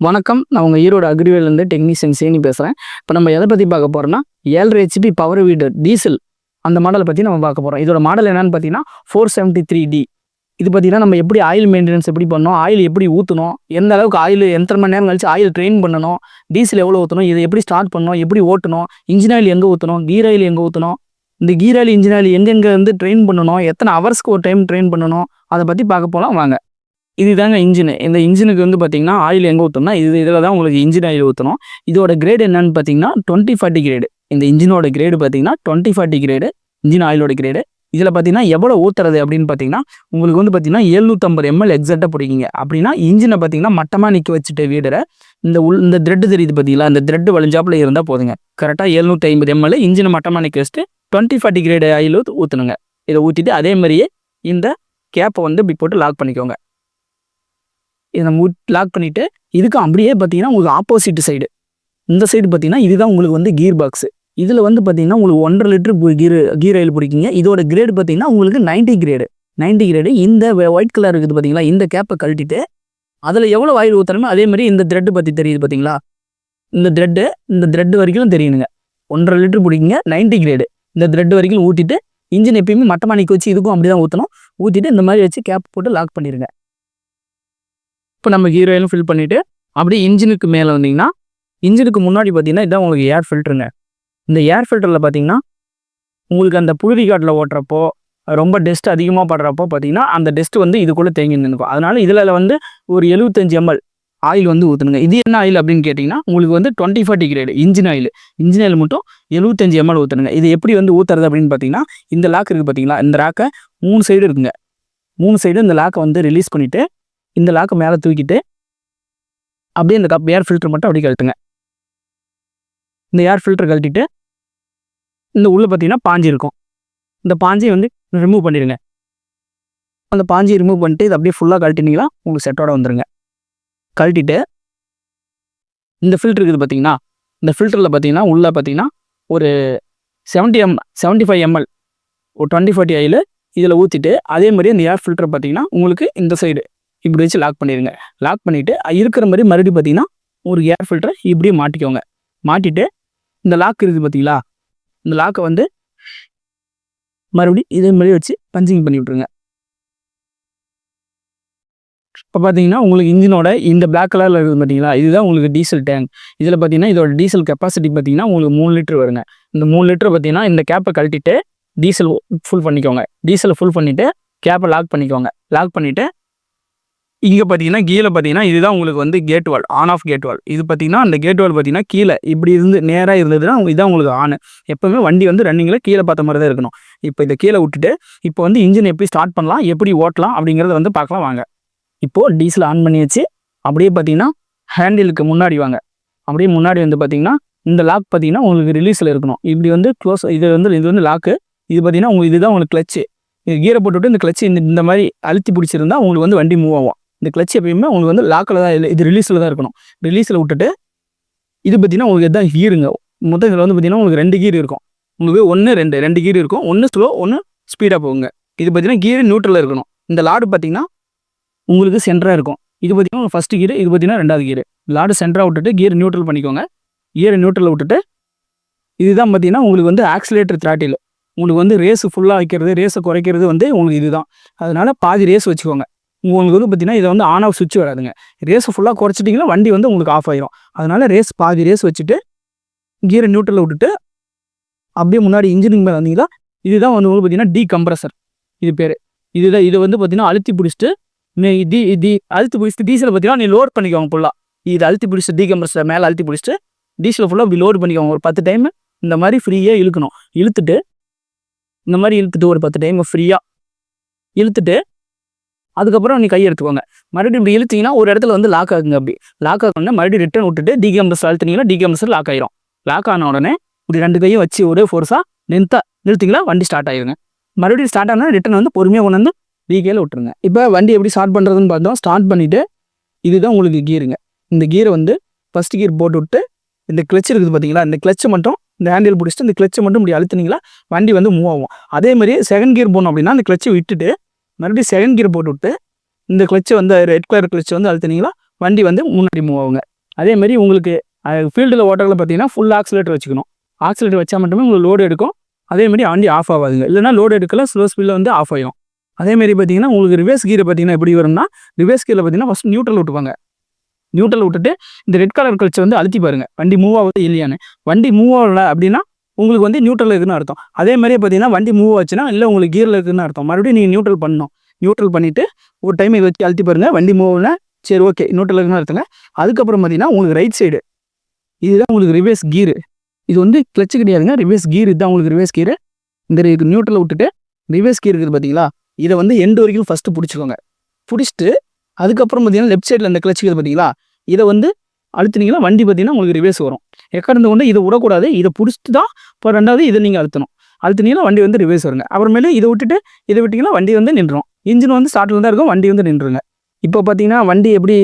வணக்கம். நான் உங்கள் ஈரோடு அக்ரிவேலேருந்து டெக்னீஷியன் சேனி பேசுகிறேன் இப்போ நம்ம எதை பற்றி பார்க்க போகிறோம்னா ஏழரை ஹெச்பி பவர் வீடர் டீசல் அந்த மாடலை பற்றி நம்ம பார்க்க போகிறோம் இதோட மாடல் என்னன்னு பார்த்தீங்கன்னா ஃபோர் செவன்ட்டி த்ரீ டி இது பார்த்தீங்கன்னா நம்ம எப்படி ஆயில் மெயின்டெனன்ஸ் எப்படி பண்ணணும் ஆயில் எப்படி ஊற்றணும் எந்த அளவுக்கு ஆயில் எத்தனை மணி நேரம் கழிச்சு ஆயில் ட்ரெயின் பண்ணணும் டீசல் எவ்வளோ ஊற்றணும் இதை எப்படி ஸ்டார்ட் பண்ணணும் எப்படி ஓட்டணும் இன்ஜின் ஆயில் எங்கே ஊற்றணும் கீர் ஆயில் எங்கே ஊற்றணும் இந்த கீர் ஆயில் இன்ஜின் ஆயில் எங்கெங்கே வந்து ட்ரெயின் பண்ணணும் எத்தனை ஹவர்ஸ்க்கு ஒரு டைம் ட்ரெயின் பண்ணணும் அதை பற்றி பார்க்க போகலாம் வாங்க. இதுதாங்க இன்ஜின் இந்த இன்ஜினுக்கு வந்து பார்த்தீங்கன்னா ஆயில் எங்கே ஊற்றணும்னா இது இதில் தான் உங்களுக்கு இன்ஜின் ஆயில் ஊற்றணும் இதோட கிரேடு என்னன்னு பார்த்தீங்கன்னா டுவெண்ட்டி ஃபார்ட்டி கிரேடு இந்த இன்ஜினோட கிரேடு பார்த்தீங்கன்னா டுவெண்ட்டி ஃபார்ட்டி கிரேடு இன்ஜின் ஆயிலோட கிரேடு இதில் பார்த்தீங்கன்னா எவ்வளோ ஊற்றுறது அப்படின்னு பார்த்தீங்கன்னா உங்களுக்கு வந்து பார்த்தீங்கன்னா எழுநூற்றம்பது எம்எல் எக்ஸாக்டாக பிடிக்கிங்க அப்படின்னா இன்ஜினை பார்த்தீங்கன்னா மட்டமாக நிற்க வச்சுட்டு வீடரை இந்த உள் இந்த த்ரெட்டு தெரியுது பார்த்தீங்களா இந்த த்ரெட்டு வழிஞ்சாப்பில் இருந்தால் போதுங்க. கரெக்டாக எழுநூற்றி ஐம்பது எம்எல் இன்ஜினை மட்டமாக நிற்க வச்சுட்டு டுவெண்ட்டி ஃபார்ட்டி கிரேடு ஆயில் ஊற்றணுங்க இதை ஊற்றிட்டு அதே மாதிரியே இந்த கேப்பை வந்து இப்படி போட்டு லாக் பண்ணிக்கோங்க. இதை நம்ம லாக் பண்ணிவிட்டு இதுக்கு அப்படியே பார்த்தீங்கன்னா உங்களுக்கு ஆப்போசிட் சைடு இந்த சைடு பார்த்தீங்கன்னா இதுதான் உங்களுக்கு வந்து கீர் பாக்ஸ் இதில் வந்து பார்த்தீங்கன்னா உங்களுக்கு ஒன்றரை லிட்டர் கீர் கீர் ஆயில் பிடிக்கிங்க. இதோட கிரேடு பார்த்தீங்கன்னா உங்களுக்கு 90 கிரேடு 90 கிரேடு இந்த ஒயிட் கலர் இருக்குது பார்த்தீங்களா? இந்த கேப்பை கழட்டிட்டு அதில் எவ்வளோ ஆயில் ஊற்றணுமோ அதே மாதிரி இந்த த்ரெட்டு பற்றி தெரியுது பார்த்தீங்களா? இந்த த்ரெட்டு இந்த த்ரெட்டு வரைக்கும் தெரியணுங்க ஒன்றரை லிட்டர் பிடிக்குங்க நைன்ட்டி கிரேடு இந்த த்ரெட் வரைக்கும் ஊற்றிட்டு இன்ஜின் எப்பயுமே மட்டமானிக்கு வச்சு இதுக்கும் அப்படி தான் ஊற்றணும் ஊற்றிட்டு இந்த மாதிரி வச்சு கேப் போட்டு லாக் பண்ணிடுங்க இப்போ நம்ம ஹீரோயிலும் ஃபில் பண்ணிவிட்டு அப்படியே இன்ஜினுக்கு மேலே வந்தீங்கன்னா இன்ஜினுக்கு முன்னாடி பார்த்தீங்கன்னா இதான் உங்களுக்கு ஏர் ஃபில்ட்ருங்க இந்த ஏர் ஃபில்டரில் பார்த்தீங்கன்னா உங்களுக்கு அந்த புழுதி காட்டில் ஓட்டுறப்போ ரொம்ப டெஸ்ட் அதிகமாக படுறப்போ பார்த்தீங்கன்னா அந்த டெஸ்ட் வந்து இதுக்குள்ளே தேங்கி நின்றுக்கும் அதனால் இதில் வந்து ஒரு எழுபத்தஞ்சு எம்எல் ஆயில் வந்து ஊற்றுனுங்க இது என்ன ஆயில் அப்படின்னு கேட்டிங்கன்னா உங்களுக்கு வந்து twenty forty grade engine oil engine oil மட்டும் எழுபத்தஞ்சு எம்எல் ஊற்றுனுங்க இது எப்படி வந்து ஊற்றுறது அப்படின்னு பார்த்தீங்கன்னா இந்த லாக் இருக்குது பார்த்தீங்களா இந்த லாக்கை மூணு சைடு இருக்குங்க. மூணு சைடு இந்த லாக்கை வந்து ரிலீஸ் பண்ணிவிட்டு இந்த லாக்கை மேலே தூக்கிட்டு அப்படியே இந்த கப் ஏர் ஃபில்ட்ரு மட்டும் அப்படியே கழட்டுங்க. இந்த ஏர் ஃபில்ட்ரு கழட்டிட்டு இந்த உள்ளே பார்த்தீங்கன்னா பாஞ்சி இருக்கும். இந்த பாஞ்சியை வந்து ரிமூவ் பண்ணிடுங்க. அந்த பாஞ்சியை ரிமூவ் பண்ணிட்டு இது அப்படியே ஃபுல்லாக கழட்டினீங்களா உங்களுக்கு செட்டோட வந்துடுங்க கழட்டிட்டு இந்த ஃபில்ட்ரு இருக்குது பார்த்தீங்கன்னா இந்த ஃபில்டரில் பார்த்தீங்கன்னா உள்ளே பார்த்தீங்கன்னா ஒரு seventy M seventy five ML ஒரு டுவெண்ட்டி ஃபார்ட்டி ஐயில் இதில் ஊற்றிட்டு அதே மாதிரி அந்த ஏர் ஃபில்டர் பார்த்தீங்கன்னா உங்களுக்கு இந்த சைடு இப்படி வச்சு லாக் பண்ணிடுங்க லாக் பண்ணிவிட்டு இருக்கிற மாதிரி மறுபடியும் பார்த்தீங்கன்னா ஒரு ஏர் ஃபில்டரை இப்படியே மாட்டிக்கோங்க. மாட்டிட்டு இந்த லாக் இருக்குது பார்த்தீங்களா இந்த லாக்கை வந்து மறுபடியும் இதே மாதிரி வச்சு பஞ்சிங் பண்ணி விட்ருங்க இப்போ பார்த்தீங்கன்னா உங்களுக்கு இன்ஜினோட இந்த பிளாக் கலரில் இருக்குது பார்த்தீங்களா இதுதான் உங்களுக்கு டீசல் டேங்க் இதில் பார்த்தீங்கன்னா இதோட டீசல் கெப்பாசிட்டி பார்த்தீங்கன்னா உங்களுக்கு மூணு லிட்டர் வருங்க. இந்த மூணு லிட்டர் பார்த்தீங்கன்னா இந்த கேப்பை கழட்டிட்டு டீசல் ஃபுல் பண்ணிக்கோங்க. டீசலை ஃபுல் பண்ணிவிட்டு கேப்பை லாக் பண்ணிக்கோங்க. லாக் பண்ணிவிட்டு இங்கே பார்த்தீங்கன்னா கீழே பார்த்தீங்கன்னா இதுதான் உங்களுக்கு வந்து gate valve on off gate valve இது பார்த்தீங்கன்னா அந்த கேட் வால் பார்த்தீங்கன்னா கீழே இப்படி இருந்து நேராக இருந்ததுன்னா இதான் உங்களுக்கு ஆன் எப்போவுமே வண்டி வந்து ரன்னிங்கில் கீழே பார்த்த மாதிரி தான் இருக்கணும். இப்போ இதை கீழே விட்டுட்டு இப்போ வந்து இன்ஜின் எப்படி ஸ்டார்ட் பண்ணலாம் எப்படி ஓட்டலாம் அப்படிங்கிறத வந்து பார்க்கலாம் வாங்க. இப்போது டீசல் ஆன் பண்ணி வச்சு அப்படியே பார்த்தீங்கன்னா ஹேண்டிலுக்கு முன்னாடி வாங்க. அப்படியே முன்னாடி வந்து பார்த்தீங்கன்னா இந்த லாக் பார்த்தீங்கன்னா உங்களுக்கு ரிலீஸில் இருக்கணும். இப்படி வந்து க்ளோஸ் இது வந்து இது வந்து லாக்கு இது பார்த்தீங்கன்னா உங்களுக்கு இதுதான் உங்களுக்கு கிளச்சு இது கீரை போட்டுவிட்டு இந்த கிளச்சு இந்த இந்த மாதிரி அழுத்தி பிடிச்சிருந்தா உங்களுக்கு வந்து வண்டி மூவ் ஆகும். இந்த கிளச் எப்பயுமே உங்களுக்கு வந்து லாக்கில் தான் இல்லை இது ரிலீஸில் தான் இருக்கணும். ரிலீஸில் விட்டுட்டு இது பார்த்தீங்கன்னா உங்களுக்கு எதாவது கீருங்க மொத்தம் இதில் வந்து பார்த்தீங்கன்னா உங்களுக்கு ரெண்டு கீர் இருக்கும். உங்களுக்கு ஒன்று ரெண்டு ரெண்டு கீர் இருக்கும். ஒன்று ஸ்லோ ஒன்று ஸ்பீடாக போகுங்க. இது பார்த்தீங்கன்னா கீர் நியூட்ரலில் இருக்கணும். இந்த லாடு பார்த்தீங்கன்னா உங்களுக்கு சென்டராக இருக்கும். இது பார்த்தீங்கன்னா ஃபஸ்ட்டு கீர் இது பார்த்தீங்கன்னா ரெண்டாவது கீர் லாடு சென்டராக விட்டுட்டு கியர் நியூட்ரல் பண்ணிக்கோங்க. கியர் நியூட்ரலில் விட்டுட்டு இதுதான் பார்த்தீங்கன்னா உங்களுக்கு வந்து ஆக்சிலேட்டர் த்ராட்டில் உங்களுக்கு வந்து ரேஸு ஃபுல்லாக வைக்கிறது ரேஸை குறைக்கிறது வந்து உங்களுக்கு இதுதான். அதனால் பாதி ரேஸ் வச்சுக்கோங்க. உங்களுக்கு வந்து பார்த்தீங்கன்னா இதை வந்து ஆன் ஆஃப் சுவிட்ச் வராதுங்க. ரேஸை ஃபுல்லாக குறைச்சிட்டிங்கன்னா வண்டி வந்து உங்களுக்கு ஆஃப் ஆயிரும். அதனால ரேஸ் பாதி ரேஸ் வச்சுட்டு கீரை நியூட்ரலில் விட்டுட்டு அப்படியே முன்னாடி இன்ஜினுக்கு மேலே வந்தீங்கன்னா இதுதான் வந்து உங்களுக்கு பார்த்தீங்கன்னா டீ கம்ப்ரஸர் இது பேர். இதுதான் இதை வந்து பார்த்தீங்கன்னா அழுத்தி பிடிச்சிட்டு நீ டி டி அழுத்தி பிடிச்சிட்டு டீசலை பார்த்தீங்கன்னா நீ லோட் பண்ணிக்கோங்க ஃபுல்லாக இது அழுத்தி பிடிச்சிட்டு டீ கம்ப்ரஸர் மேலே அழுத்தி பிடிச்சிட்டு டீசலை ஃபுல்லாக அப்படி லோட் பண்ணிக்கோங்க. ஒரு பத்து டைம் இந்த மாதிரி ஃப்ரீயாக இழுக்கணும். இழுத்துட்டு இந்த மாதிரி இழுத்துட்டு ஒரு பத்து டைம் ஃப்ரீயாக இழுத்துட்டு அதுக்கப்புறம் நீ கை எடுத்துக்கோங்க மறுபடியும் இப்படி இழுத்தீங்கன்னா ஒரு இடத்துல வந்து லாக் ஆகுங்க அப்படி. லாக் ஆகணும்னா மறுபடியும் ரிட்டர்ன் விட்டுட்டு டிகேஎம்எஸ் அழுத்தினீங்கன்னா டிகேஎம்எஸ் லாக் ஆயிரும். லாக் ஆன உடனே இப்படி ரெண்டு கையும் வச்சு ஒரே ஃபோர்ஸாக நிறுத்தா நிறுத்திங்களா வண்டி ஸ்டார்ட் ஆயிருங்க. மறுபடியும் ஸ்டார்ட் ஆனால் ரிட்டர்ன் வந்து பொறுமையாக கொண்டு வந்து டிகேல விட்டுருங்க. இப்போ வண்டி எப்படி ஸ்டார்ட் பண்ணுறதுன்னு பார்த்தோம். ஸ்டார்ட் பண்ணிவிட்டு இதுதான் உங்களுக்கு கீருங்க இந்த கீரை வந்து ஃபஸ்ட் கீர் போட்டு விட்டு இந்த கிளச் இருக்குது பார்த்தீங்களா? இந்த கிளச்சை மட்டும் இந்த ஹேண்டில் பிடிச்சிட்டு இந்த கிளச்சை மட்டும் இப்படி அழுத்துனீங்களா வண்டி வந்து மூவ் ஆகும். அதே மாதிரி செகண்ட் கியர் போனோம் அப்படின்னா அந்த கிளச்சை விட்டுட்டு மறுபடியும் செகண்ட் கியர் போட்டு விட்டு இந்த கிளச்சை வந்து ரெட் கலர் கிளச்சை வந்து அழுத்துனீங்களா வண்டி வந்து முன்னாடி மூவ் ஆகுங்க. அதேமாரி உங்களுக்கு ஃபீல்டில் ஓட்டத்தில் பார்த்தீங்கன்னா ஃபுல் ஆக்சிலேட்டர் வச்சுக்கணும். ஆக்சிலேட்டர் வச்சால் மட்டுமே உங்களுக்கு லோடு எடுக்கும். அதே மாதிரி வண்டி ஆஃப் ஆகாதுங்க. இல்லைனா லோடு எடுக்கல ஸ்லோ ஸ்பீடில் வந்து ஆஃப் ஆகும் அதேமாரி பார்த்தீங்கன்னா உங்களுக்கு ரிவர்ஸ் கீரை பார்த்தீங்கன்னா எப்படி வரும்னா ரிவர்ஸ் கீரில் பார்த்தீங்கன்னா ஃபஸ்ட் நியூட்ரல் விட்டுவாங்க நியூட்ரல் விட்டுட்டு இந்த ரெட் கலர் கழிச்சு வந்து அழுத்தி பாருங்கள் வண்டி மூவ் ஆகுது இல்லையான்னு. வண்டி மூவ் ஆகல அப்படின்னா உங்களுக்கு வந்து நியூட்ரல் இருக்குன்னு அர்த்தம். அதே மாதிரியே பார்த்தீங்கன்னா வண்டி மூவ் ஆச்சுன்னா இல்லை உங்களுக்கு கீரில் இருக்குன்னு அர்த்தம். மறுபடியும் நீங்கள் நியூட்ரல் பண்ணணும். நியூட்ரல் பண்ணிவிட்டு ஒரு டைம் இதை வச்சு அழுத்தி பாருங்கள் வண்டி மூவ்னா சரி ஓகே நியூட்ரல் இருக்குன்னு அர்த்தங்க அதுக்கப்புறம் பார்த்தீங்கன்னா உங்களுக்கு ரைட் சைடு இதுதான் உங்களுக்கு ரிவர்ஸ் கீரு இது வந்து கிளச்சு கிடையாதுங்க. ரிவேஸ் கீர் இதுதான் உங்களுக்கு ரிவேஸ் கீரு இந்த நியூட்ரலை விட்டுட்டு ரிவர்ஸ் கீர் இருக்குது பார்த்தீங்களா? இதை வந்து எண்டு வரைக்கும் ஃபஸ்ட்டு பிடிச்சிக்கோங்க. பிடிச்சிட்டு அதுக்கப்புறம் பார்த்தீங்கன்னா லெஃப்ட் சைடில் இந்த கிளச் இருக்குது பார்த்தீங்களா? இதை வந்து அழுத்தினீங்கன்னா வண்டி பார்த்தீங்கன்னா உங்களுக்கு ரிவர்ஸ் வரும். எக்கடந்து கொண்டு இதை விடக்கூடாது இதை பிடிச்சிட்டு தான் இப்போ ரெண்டாவது இதை நீங்கள் அழுத்தணும். அழுத்தினீங்கன்னா வண்டி வந்து ரிவர்ஸ் வருங்க. அப்புறமேலும் இதை விட்டுட்டு இதை விட்டிங்கன்னா வண்டி வந்து நின்றுடும் இன்ஜின் வந்து ஸ்டார்ட்டில் தான் இருக்கும் வண்டி வந்து நின்றுங்க இப்போ பார்த்தீங்கன்னா வண்டி எப்படி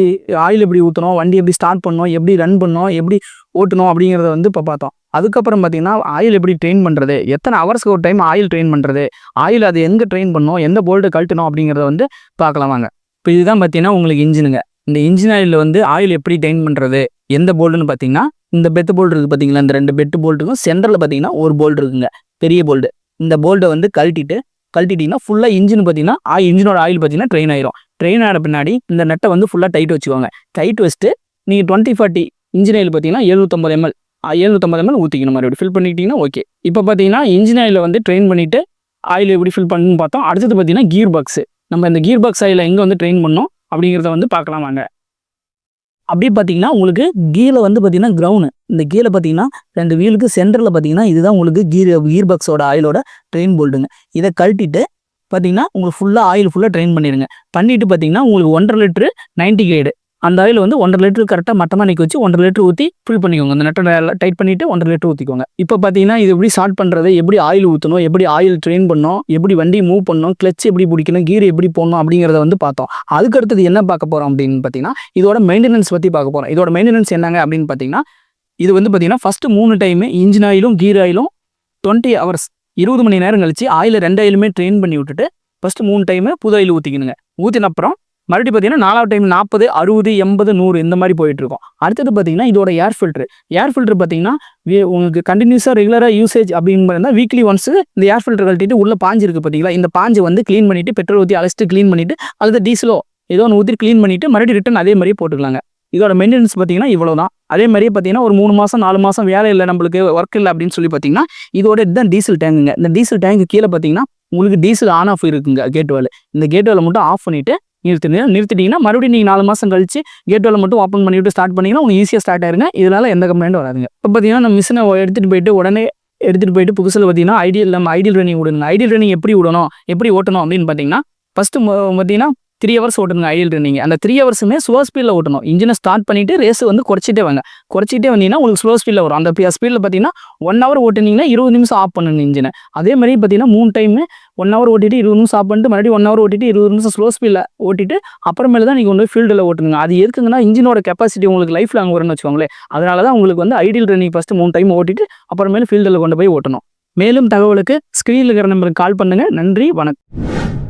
ஆயில் எப்படி ஊற்றணும் வண்டி எப்படி ஸ்டார்ட் பண்ணணும் எப்படி ரன் பண்ணணும் எப்படி ஓட்டணும் அப்படிங்கிறத வந்து இப்போ பார்த்தோம். அதுக்கப்புறம் பார்த்தீங்கன்னா ஆயில் எப்படி ட்ரெயின் பண்ணுறது எத்தனை ஹவர்ஸ்க்கு ஒரு டைம் ஆயில் ட்ரெயின் பண்ணுறது ஆயில் அது எங்கே ட்ரெயின் பண்ணணும் எந்த போல்டு கழட்டணும் அப்படிங்கிறத வந்து பார்க்கலாம் வாங்க. இப்போ இதுதான் பார்த்தீங்கன்னா உங்களுக்கு இன்ஜினுங்க இந்த இன்ஜின் ஆயிலில் வந்து ஆயில் எப்படி டெயின் பண்ணுறது எந்த போல்டுன்னு பார்த்தீங்கன்னா இந்த பெத்து போல்டு இருக்குது பார்த்தீங்களா இந்த ரெண்டு பெட்டு போல்ட்டுக்கும் சென்டரில் பார்த்தீங்கன்னா ஒரு போல்டு இருக்குங்க பெரிய போல்டு இந்த போல்டை வந்து கழட்டிட்டு கழட்டிட்டிங்கன்னா ஃபுல்லாக இன்ஜின் பார்த்தீங்கன்னா ஆ இன்ஜினோட ஆயில் பார்த்தீங்கன்னா ட்ரெயின் ஆயிரும். ட்ரெயின் ஆன பின்னாடி இந்த நெட்டை வந்து ஃபுல்லாக டைட் வச்சுக்கோங்க. டைட் வச்சுட்டு நீங்கள் டுவெண்ட்டி ஃபார்ட்டி இன்ஜின் ஆயில் பார்த்தீங்கன்னா எழுநூத்தம்பது எம்எல் எழுநூத்தம்பது எம்எல் ஊற்றிக்கணும் மறுபடியும். ஃபில் பண்ணிக்கிட்டிங்கன்னா ஓகே இப்போ பார்த்தீங்கன்னா இன்ஜின் ஆயிலில் வந்து ட்ரெயின் பண்ணிவிட்டு ஆயில் எப்படி ஃபில் பண்ணணும்னு பார்த்தோம். அடுத்தது பார்த்தீங்கன்னா கீர் பாக்ஸு நம்ம இந்த கீர் பாக்ஸ் ஆயில் எங்கே வந்து ட்ரெயின் பண்ணோம்? அப்படிங்கிறத வந்து பார்க்கலாம் வாங்க. அப்படியே பார்த்தீங்கன்னா உங்களுக்கு கீழே வந்து பார்த்தீங்கன்னா கிரவுண்டு இந்த கீழே பார்த்தீங்கன்னா ரெண்டு வீலுக்கு சென்டரில் பார்த்தீங்கன்னா இதுதான் உங்களுக்கு கீர் கீர் பாக்ஸோட ஆயிலோட ட்ரெயின் போல்டுங்க இதை கழட்டிட்டு பார்த்தீங்கன்னா உங்களுக்கு ஃபுல்லாக ஆயில் ஃபுல்லாக ட்ரெயின் பண்ணிடுங்க. பண்ணிட்டு பார்த்தீங்கன்னா உங்களுக்கு ஒன்றரை லிட்டரு நைன்டி கேடு அந்த ஆயில் வந்து ஒன்றரை லிட்டர் கரெக்டாக மட்டமாக நிற்க வச்சு ஒன்றரை லிட்டர் ஊற்றி ஃபில் பண்ணிக்கோங்க. அந்த நெட்டை டைட் பண்ணிவிட்டு ஒன்றரை லிட்டர் ஊற்றிக்கோங்க இப்போ பார்த்தீங்கன்னா இது எப்படி ஸ்டார்ட் பண்ணுறது எப்படி ஆயில் ஊற்றணும் எப்படி ஆயில் ட்ரெயின் பண்ணணும்? எப்படி வண்டி மூவ் பண்ணணும்? கிளச் எப்படி பிடிக்கணும்? கீர் எப்படி போடணும்? அப்படிங்கிறத வந்து பார்த்தோம். அதுக்கு அடுத்தது என்ன பார்க்க போகிறோம் அப்படின்னு பார்த்தீங்கன்னா இதோட மெயின்டெனன்ஸ் பற்றி பார்க்க போகிறோம் இதோட மெயின்டெனன்ஸ் என்னங்க அப்படின்னு பார்த்தீங்கன்னா இது வந்து பார்த்தீங்கன்னா ஃபஸ்ட்டு மூணு டைமு இன்ஜின் ஆயிலும் கீர் ஆயிலும் டுவெண்ட்டி ஹவர்ஸ் இருபது மணி நேரம் கழிச்சு ஆயில் ரெண்டு ஆயிலுமே ட்ரெயின் பண்ணி விட்டுட்டு ஃபஸ்ட்டு மூணு டைமு புது ஆயில் ஊற்றிக்கணுங்க ஊற்றின அப்புறம் மறுபடியும் பார்த்தீங்கன்னா நாலாவது டைம் நாற்பது அறுபது எண்பது நூறு இந்த மாதிரி போயிட்டு இருக்கும் அடுத்தது பார்த்தீங்கன்னா இதோட ஏர் ஃபில்ட்ரு ஏர் ஃபில்ட்ரு பார்த்தீங்கன்னா உங்களுக்கு கண்டினியூஸாக ரெகுலராக யூசேஜ் அப்படின்னு வீக்லி ஒன்ஸ் இந்த ஏர் ஃபில்டர் கழட்டிட்டு உள்ள பாஞ்சு இருக்குது பார்த்தீங்களா? இந்த பாஞ்சு வந்து க்ளீன் பண்ணிட்டு பெட்ரோல் ஊற்றி அழைச்சிட்டு க்ளீன் பண்ணிட்டு அல்லது டீசலோ ஏதோ ஒன்று ஊற்றி க்ளீன் பண்ணிட்டு மறுபடியும் ரிட்டன் அதே மாதிரியே போட்டுக்கலாங்க. இதோட மெயின்டெனன்ஸ் பார்த்தீங்கன்னா இவ்வளோ தான் அதே மாதிரியே பார்த்தீங்கன்னா ஒரு மூணு மாதம் நாலு மாதம் வேலை இல்லை நம்மளுக்கு ஒர்க் இல்லை அப்படின்னு சொல்லி பார்த்தீங்கன்னா இதோட இதுதான் டீசல் டேங்குங்க இந்த டீசல் டேங்கு கீழே பார்த்தீங்கன்னா உங்களுக்கு டீசல் ஆன் ஆஃப் இருக்குங்க கேட் வேலை இந்த கேட் வேலை மட்டும் ஆஃப் பண்ணிவிட்டு நிறுத்திடுங்க நிறுத்திட்டீங்கன்னா மறுபடியும் நீங்கள் நாலு மாதம் கழிச்சு கேட் வேலை மட்டும் ஓப்பன் பண்ணிவிட்டு ஸ்டார்ட் பண்ணிங்கன்னா உங்களுக்கு ஈஸியாக ஸ்டார்ட் ஆயிருங்க. இதனால எந்த கம்ப்ளைண்ட்டும் வராதுங்க. இப்போ பார்த்தீங்கன்னா நம்ம மிஷினை எடுத்துகிட்டு போயிட்டு உடனே எடுத்துகிட்டு போயிட்டு புதுசில் பார்த்தீங்கன்னா ஐடியல் நம்ம ஐடியல் ரன்னிங் விடணுங்க ஐடியல் ரன்னிங் எப்படி விடணும் எப்படி ஓட்டணும் அப்படின்னு பார்த்தீங்கன்னா ஃபஸ்ட்டு பார்த்தீங்கன்னா த்ரீ ஹவர்ஸ் ஓட்டணுங்க ஐடியல் ரன்னிங் அந்த த்ரீ ஹவர்ஸுமே ஸ்லோ ஸ்பீடில் ஓட்டணும். இன்ஜினை ஸ்டார்ட் பண்ணிட்டு ரேஸ் வந்து குறைச்சிட்டே வாங்க. குறைச்சிட்டே வந்தீங்கன்னா உங்களுக்கு ஸ்லோ ஸ்பீடில் வரும். அந்த ஸ்பீடில் பார்த்தீங்கன்னா ஒன் ஹவர் ஓட்டினீங்கன்னா இருபது நிமிஷம் ஆஃப் பண்ணணும் இன்ஜினை அதே மாதிரி பார்த்தீங்கன்னா மூணு டைம் ஒன் ஹவர் ஓட்டிட்டு இருபது நிமிஷம் ஆஃப் பண்ணிட்டு மறுபடியும் ஒன் ஹவர் ஓட்டிட்டு இருபது நிமிஷம் ஸ்லோ ஸ்பீடில் ஓட்டிட்டு அப்புறமேல தான் நீங்கள் வந்து ஃபீல்டில் ஓட்டுங்க அது எதுக்குங்கன்னா இன்ஜினோட கெப்பாசிட்டி உங்களுக்கு லைஃப் லாங் வரும்னு வச்சுக்கோங்களேன். அதனால தான் உங்களுக்கு வந்து ஐடியல் ரன்னிங் ஃபஸ்ட்டு மூணு டைம் ஓட்டிட்டு அப்புறமேல ஃபீல்டில் கொண்டு போய் ஓட்டணும். மேலும் தகவலுக்கு ஸ்க்ரீனில் இருக்கிற நம்பருக்கு கால் பண்ணுங்கள் நன்றி வணக்கம்.